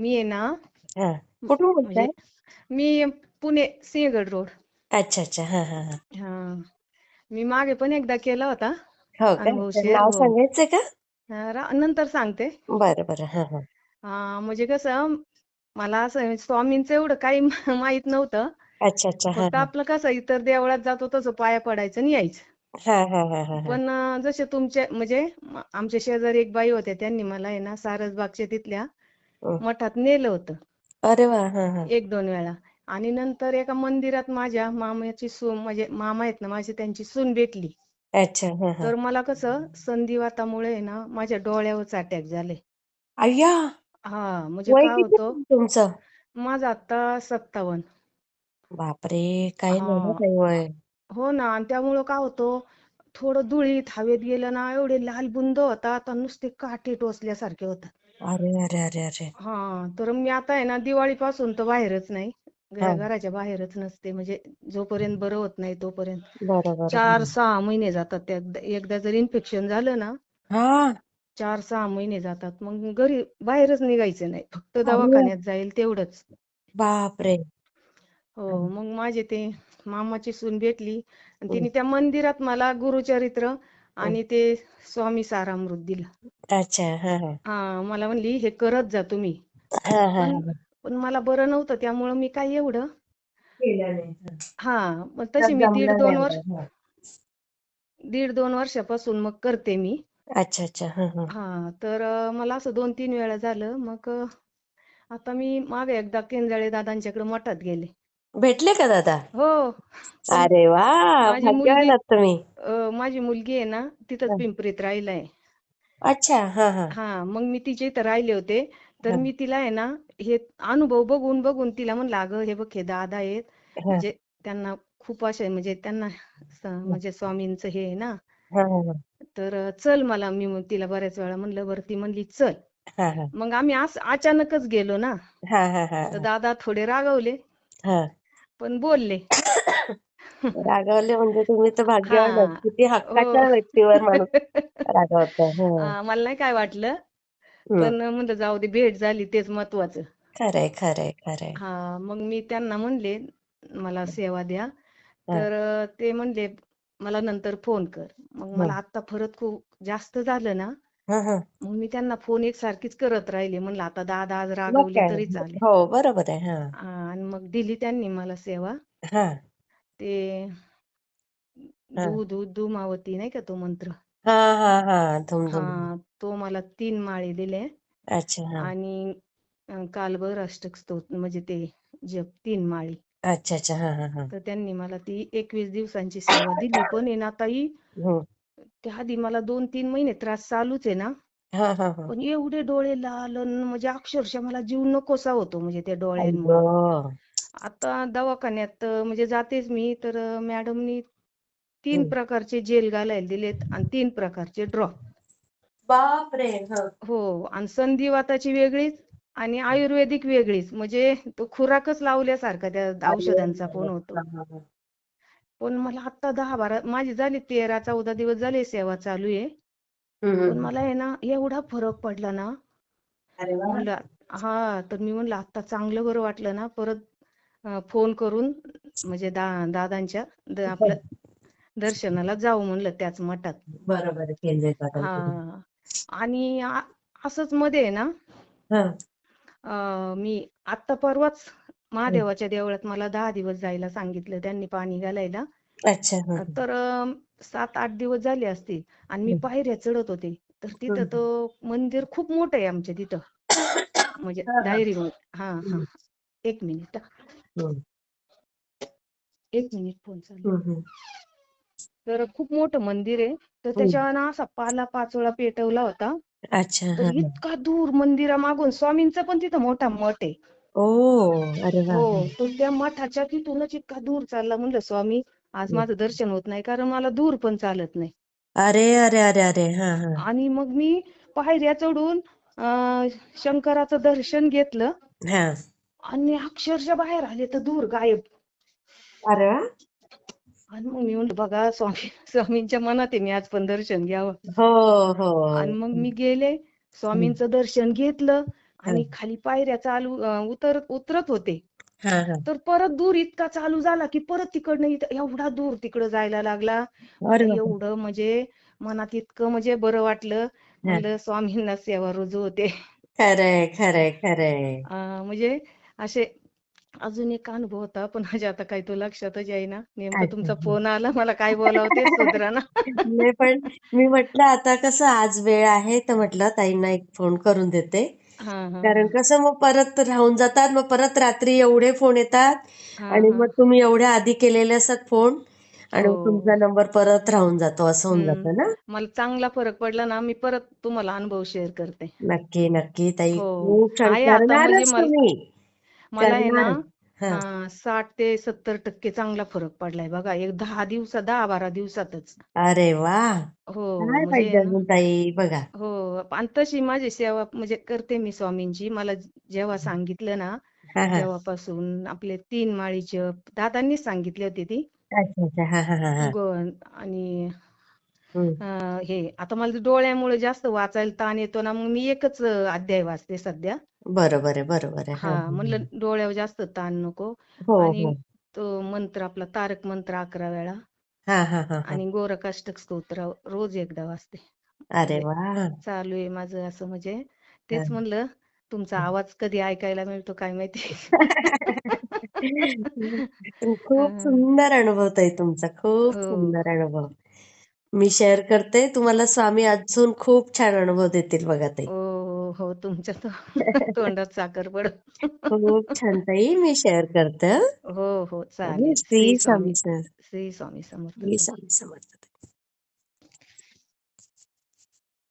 मी आहे ना हा. कुठून बोलताय? म्हणजे मी पुणे सिंहगड रोड. अच्छा अच्छा. हा हा हा. हा. मी मागे पण एकदा केला होता. हो का? अनुभव तर शेअर नाव हो. सांगायचंय का? हा, रा- नंतर सांगते. बरं बरं. हा हा. हा म्हणजे कसं मला असं स्वामींचं एवढं काही माहीत नव्हतं. अच्छा अच्छा. हा फक्त आपलं कसं इतर देवळात जातो तसं पाया पडायचं आणि यायचं. हा हा हा हा हा. पण अं, जसे तुमचे म्हणजे म- आमच्या शेजारी एक बाई होत्या त्यांनी मला आहे ना सारसबागच्या तिथल्या. मठात नेलं होतं. अरे वा हा हा. एक दोन वेळा. आणि नंतर एका मंदिरात माझ्या मामाची सून म्हणजे मामा आहेत ना माझी त्यांची सून भेटली. अच्छा हा हा. तर मला कसं संधिवातामुळे ना माझ्या डोळ्यावरच अटॅक झाले. अय्या! हा म्हणजे वय काय किती होतं? तुमचं? माझं आता सत्तावन्न. बापरे! काही नाही ना हा काही वय. हो ना आणि त्यामुळं काय होतं थोडं धुळीत हवेत गेलं ना एवढे लाल बुंद होतात आणि नुसते काटे टोचल्यासारखे होतात. अरे अरे अरे अरे. हा तर मी आता आहे ना दिवाळीपासून तर बाहेरच नाही. हा. घराच्या बाहेरच नसते. म्हणजे जोपर्यंत बरं होत नाही तोपर्यंत. बरोबर चार सहा महिने जातात. एकदा जर इन्फेक्शन झालं ना हा. चार सहा महिने जातात. मग घरी बाहेरच निघायचं नाही. फक्त दवाखान्यात जाईल तेवढंच. बापरे. हो मग माझे ते मामाची सून भेटली. आणि हं, तिने त्या मंदिरात मला गुरुचरित्र. आणि ते स्वामी सारामृत दिलं. अच्छा हा मला म्हणली हे करत जा तुम्ही. पण मला बरं नव्हतं त्यामुळं मी काय एवढं? हा. मग तशी मी दीड दोन वर्ष. दीड दोन वर्षापासून मग करते मी. अच्छा अच्छा हा तर मला असं दोन तीन वेळा झालं मग आता मी मागे एकदा केंजाळे दादांच्याकडे मठात गेले. भेटले का दादा? हो. अरे वा माझी भाग्यवान मुलगी आहात तुम्ही. अं, माझी मुलगी आहे ना तिथंच. पिंपरीत राहिलाय. अच्छा हा हा. हा मग मी तिच्या इथं राहिले होते. तर हा. मी तिला आहे ना हे अनुभव बघून बघून तिला म्हणलं अगं हे बघ हे दादा आहेत. हा. म्हणजे त्यांना खूप असे म्हणजे त्यांना स- म्हणजे स्वामींचं हे आहे ना. हा हा तर अं, चल मला मी मग तिला बऱ्याच वेळा म्हणलं बरं ती म्हणली चल. हा हा. मग आम्ही असं अचानकच गेलो ना. हा हा हा तर दादा थोडे रागावले. हा. पण बोलले. रागावले म्हणजे तुम्ही तर भाग्यवान हा. किती हो. हक्काच्या व्यक्तीवर माणूस रागावतो. हो. मला नाही काय वाटलं. पण म्हणलं जाऊ दे भेट झाली तेच महत्वाचं. खरंय खरंय खरंय. हा मग मी त्यांना म्हणले मला सेवा द्या. हा. तर ते म्हणले मला नंतर फोन कर. मग हा. मला आत्ता परत खूप जास्त झालं ना हा हा. मग मी त्यांना फोन एकसारखीच करत राहिले. म्हणलं आता दादा आज मग रागवले काय? तरी चालेल. हो बरोबर आहे हा. आणि मग दिली त्यांनी मला सेवा. हा. ते हा. दू दू धुमावती नाही का तो मंत्र? हा हा हा धुम धुम. हा तो मला तीन माळे दिले. अच्छा हा. आणि अं, कालभर अष्टक स्तोत्र म्हणजे ते जप तीन माळी. अच्छा अच्छा हा हा हा. तर त्यांनी मला ती एकवीस दिवसांची सेवा दिली. पण आहे ना ताई हम्म. त्या आधी मला दोन तीन महिने त्रास चालूच आहे ना. हा हा हा. पण एवढे डोळे लाल अन म्हणजे अक्षरशः मला जीव नकोसा होतो म्हणजे त्या डोळ्यांमुळं. अय्यो. आता दवाखान्यात अं, म्हणजे जातेच मी तर अं, मॅडमनी तीन हम्म. प्रकारचे जेल घालायला दिलेत आणि तीन प्रकारचे ड्रॉप. बापरे हा. हो आणि संधिवाताची वेगळीच आणि आयुर्वेदिक वेगळीच. म्हणजे तो खुराकच लावल्यासारखा त्या अरे औषधांचा. पण होतो. हा, हा, हा. पण मला आता दहा बारा माझी झाली तेरा चौदा दिवस झाले सेवा चालू आहे. पण. मला आहे ना एवढा फरक पडला ना. म्हणलं हा तर मी म्हणलं आता चांगलं बरं वाटलं ना परत फोन करून म्हणजे दा दादांच्या द- आपलं दर्शनाला जाऊ म्हणलं त्याच मठात. बरोबर हा. आणि असंच मध्ये आहे ना हा. मी आत्ता परवाच महादेवाच्या देवळात मला दहा दिवस जायला सांगितलं त्यांनी पाणी घालायला. अच्छा तर सात आठ दिवस झाले असतील आणि मी. पायऱ्या चढत होते. तर तिथं. तो मंदिर खूप मोठं आहे आमच्या तिथं. म्हणजे. डायरी हा हा. एक मिनिट एक मिनिट फोन चालू. तर खूप मोठं मंदिर आहे. तर. त्याच्यावर ना असा पाला पाचोळा पेटवला होता. अच्छा इतका दूर मंदिरामागून स्वामींचा पण तिथं मोठा मठ आहे. ओ अरे वा. हो तर त्या मठाच्या तिथूनच इतका दूर चालला म्हणलं स्वामी आज माझं दर्शन होत नाही कारण मला दूर पण चालत नाही. अरे अरे अरे अरे हा हा. आणि मग मी पायऱ्या चढून अं, शंकराचं दर्शन घेतलं. हा. आणि अक्षरशः बाहेर आले तर दूर गायब. अरे वा. आणि मग मी म्हणलं बघा स्वामी स्वामींच्या मनात आहे मी आज पण दर्शन घ्यावं. हो हो. आणि मग मी गेले स्वामींचं दर्शन घेतलं. आणि खाली पायऱ्या चालू अं, उतरत होते. तर परत दूर इतका चालू झाला की परत तिकडनं एवढा दूर तिकडं जायला लागला. एवढं म्हणजे मनात इतकं म्हणजे बरं वाटलं. म्हणलं स्वामींना सेवा रुजू होते. खरंय खरंय खरंय म्हणजे असे अजून एक अनुभव होता पण माझ्या आता काही तो लक्षातच येईना. नेमकं. तुमचा फोन आला मला काय बोलावं तेच सुधराना? नाही पण मी म्हटलं आता कसं आज वेळ आहे? तर म्हटलं ताईंना एक फोन करून देते. हा हा कारण कसं मग परत राहून जातात मग परत रात्री एवढे फोन येतात हा आणि हा मग तुम्ही एवढ्या आधी केलेले असतात फोन आणि मग हो. तुमचा नंबर परत राहून जातो असं होऊन हम्म. जातं ना मला चांगला फरक पडला ना मी परत तुम्हाला अनुभव शेअर करते नक्की नक्की ताई हो. खूप छान आहे आता म्हणजे करणारच मला- तुम्ही मला आहे ना. साठ ते सत्तर टक्के चांगला फरक पडलाय बघा. एक दहा दिवसात दहा बारा दिवसातच. अरे वा! हो म्हणजे बघा. हो आणि तशी माझी सेवा म्हणजे करते मी स्वामींची. मला जेव्हा सांगितलं ना जेव्हापासून आपले तीन माळी जप दादांनीच सांगितली होती ती. आणि हे. आता मला डोळ्यामुळे जास्त वाचायला ताण येतो ना मग मी एकच अध्याय वाचते सध्या. बरोबर आहे बरोबर आहे. हा, हा हा, म्हणलं डोळ्यावर जास्त ताण नको हो आणि हो. तो मंत्र आपला तारक मंत्र अकरा वेळा हा हा हा हा. आणि गोरकाष्टक स्तोत्र रोज एकदा वाचते अरे म्हणजे वा चालू आहे माझं असं म्हणजे तेच म्हणलं तुमचा आवाज कधी ऐकायला मिळतो काय माहिती? खूप सुंदर अनुभव ताई तुमचा खूप हो. सुंदर अनुभव. मी शेअर करते तुम्हाला स्वामी अजून खूप छान अनुभव देतील बघा ताई. हो हो हो. तुमच्या तो- तोंडात साखर पड. खूप छान ताई. मी शेअर करते. हं. हो. चालेल. श्री स्वामी सर. श्री स्वामी समर्थ श्री स्वामी समर्थ.